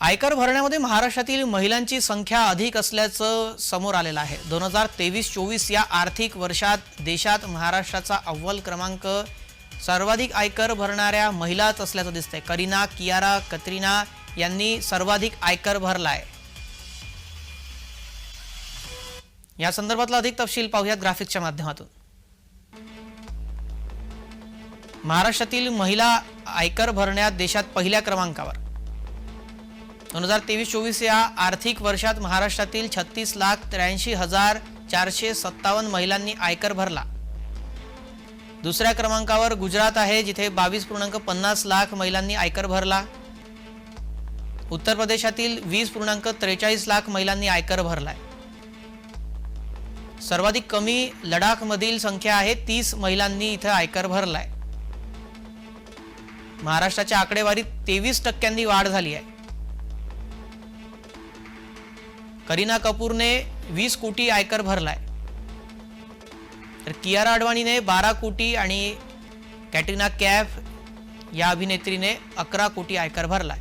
आयकर भरण्यामध्ये महाराष्ट्रातील महिलांची संख्या अधिक असल्याचं समोर आलेलं आहे. दोन हजार तेवीस चोवीस या आर्थिक वर्षात देशात महाराष्ट्राचा अव्वल क्रमांक सर्वाधिक आयकर भरणाऱ्या महिलाच असल्याचं दिसतंय. करीना कियारा कतरीना यांनी सर्वाधिक आयकर भरला आहे या संदर्भातला अधिक तपशील पाहूयात ग्राफिक्सच्या माध्यमातून. महाराष्ट्रातील महिला आयकर भरण्यात देशात पहिल्या क्रमांकावर. दोन हजार तेवीस चोवीस या आर्थिक वर्षात महाराष्ट्रातील छत्तीस लाख त्र्याऐंशी हजार चारशे सत्तावन्न महिलांनी आयकर भरला. दुसऱ्या क्रमांकावर गुजरात आहे जिथे बावीस पूर्णांक पन्नास लाख महिलांनी आयकर भरला. उत्तर प्रदेशातील वीस पूर्णांक त्रेचाळीस लाख महिलांनी आयकर भरलाय. सर्वाधिक कमी लडाखमधील संख्या आहे तीस महिलांनी इथं आयकर भरलाय. महाराष्ट्राच्या आकडेवारीत तेवीस टक्क्यांनी वाढ झाली आहे. करीना कपूरने वीस कोटी आयकर भरलाय. तर कियारा अडवाणीने बारा कोटी आणि कॅटरीना कॅफ या अभिनेत्रीने अकरा कोटी आयकर भरलाय.